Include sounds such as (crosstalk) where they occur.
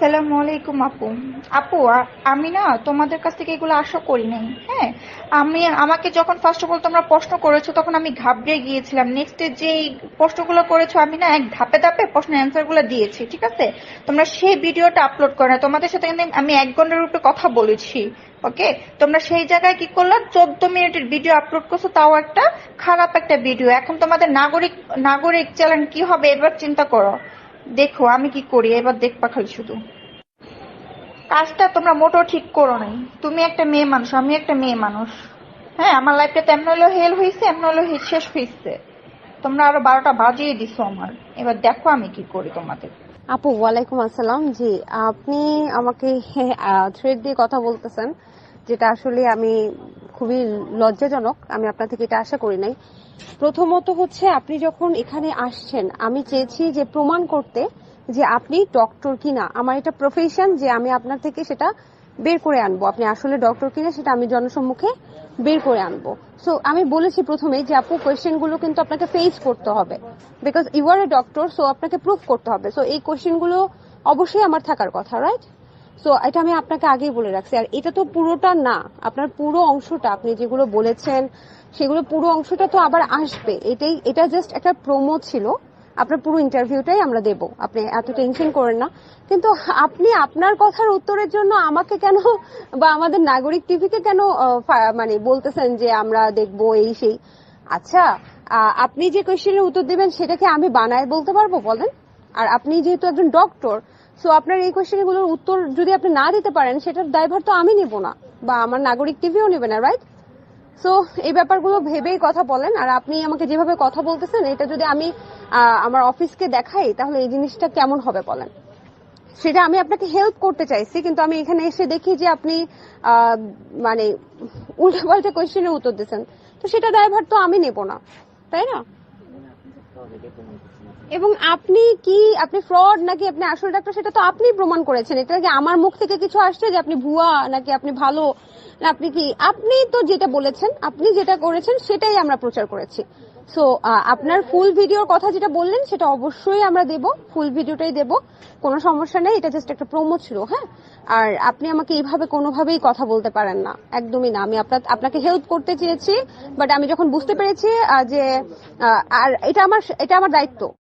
আসসালামু আলাইকুম আপু। আপু আমি না তোমাদের কাছ থেকে এগুলো আশা করি নাই হ্যাঁ? আমি, আমাকে যখন ফার্স্ট অফ অল তোমরা প্রশ্ন করেছ, তখন আমি ঘাবড়ে গিয়েছিলাম। নেক্সট যে প্রশ্নগুলো করেছ, আমি না এক ধাপে ধাপে প্রশ্নের অ্যান্সারগুলো দিয়েছি, ঠিক আছে? তোমরা সেই ভিডিওটা আপলোড করে না। তোমাদের সাথে কিন্তু আমি এক ঘণ্টার উপরে কথা বলেছি, ওকে? তোমরা সেই জায়গায় কি করলে? চোদ্দ মিনিটের ভিডিও আপলোড করছ, তাও একটা খারাপ একটা ভিডিও এখন তোমাদের নাগরিক নাগরিক চ্যানেল কি হবে, এবার চিন্তা করো। দেখো, আমি কি করি? এবার দেখবা খালি শুধু। কাজটা তোমরা মোটেও ঠিক করো নাই। তুমি একটা মেয়ে মানুষ, আমি একটা মেয়ে মানুষ। হ্যাঁ আমার লাইফটা তেমন হলেও হেল হয়েছে এমন হলেও হে- শেষ হয়েছে তোমরা আরও বারোটা বাজিয়ে দিছো আমার। এবার দেখো আমি কি করি তোমাদের। আপু, ওয়ালাইকুম আসসালাম। জি, আপনি আমাকে (laughs) থ্রেড দিয়ে কথা বলতেছেন, যেটা আসলে আমি খুবই লজ্জাজনক, আমি আপনার থেকে এটা আশা করি নাই। প্রথমত হচ্ছে, আপনি যখন এখানে আসছেন, আমি চেয়েছি যে প্রমাণ করতে যে আপনি ডক্টর কিনা। আমার এটা প্রফেশন যে আমি আপনার থেকে সেটা বের করে আনব। আপনি আসলে ডক্টর কিনা, সেটা আমি জনসম্মুখে বের করে আনব। সো আমি বলেছি প্রথমে যে আপু কোয়েশ্চেনগুলো কিন্তু আপনাকে ফেস করতে হবে। Because you are a doctor so আপনাকে প্রুফ করতে হবে। সো এই কোয়েশ্চেনগুলো অবশ্যই আমার থাকার কথা রাইট সো এটা আমি আপনাকে আগেই বলে রাখছি। আর এটা তো পুরোটা না। আপনার পুরো অংশটা আপনি যেগুলো বলেছেন, সেগুলো পুরো অংশটা তো আবার আসবে। এটাই, এটা জাস্ট একটা প্রোমো ছিল। আপনার পুরো ইন্টারভিউটাই আমরা দেব। আপনি এত টেনশন করেন না। কিন্তু আপনি আপনার কথার উত্তরের জন্য আমাকে কেন বা আমাদের নাগরিক টিভিকে কেন মানে বলতেছেন যে আমরা দেখব এই সেই? আচ্ছা আপনি যে কোয়েশ্চেনের উত্তর দেবেন, সেটাকে আমি বানায় বলতে পারব বলেন? আর আপনি যেহেতু একজন ডক্টর সো আপনার এই কোয়েশ্চেনগুলোর উত্তর যদি আপনি না দিতে পারেন, সেটার দায়ভার তো আমি নিব না, বা আমার নাগরিক টিভিও নেবে না রাইট সো এই ব্যাপারগুলো ভেবেই কথা বলেন, আর আপনি আমাকে যেভাবে কথা বলতেছেন, এটা যদি আমি আমার অফিসকে দেখাই, তাহলে এই জিনিসটা কেমন হবে বলেন? সেটা আমি আপনাকে হেল্প করতে চাইছি, কিন্তু আমি এখানে এসে দেখি যে আপনি মানে উল্টাপাল্টা কোয়েশ্চেনের উত্তর দিচ্ছেন। তো সেটা দায়ভার তো আমি নেব না, তাই না? এবং আপনি কি, আপনি ফ্রড নাকি আপনি আসল ডাক্তার, সেটা তো আপনি প্রমাণ করেছেন। এটা কি আমার মুখ থেকে কিছু আসছে যে আপনি ভুয়া নাকি আপনি ভালো? আপনি কি, আপনি তো যেটা বলেছেন, আপনি যেটা করেছেন, সেটাই আমরা প্রচার করেছি। সো আপনার ফুল ভিডিওর কথা যেটা বললেন, সেটা অবশ্যই আমরা দেব। ফুল ভিডিওটাই দেব। কোনো সমস্যা নেই, এটা জাস্ট একটা প্রোমো ছিল হ্যাঁ? আর আপনি আমাকে এইভাবে কোনোভাবেই কথা বলতে পারেন না। একদমই না। আমি আপনার, আপনাকে হেল্প করতে চেয়েছি বাট আমি যখন বুঝতে পেরেছি যে আর এটা আমার এটা আমার দায়িত্ব।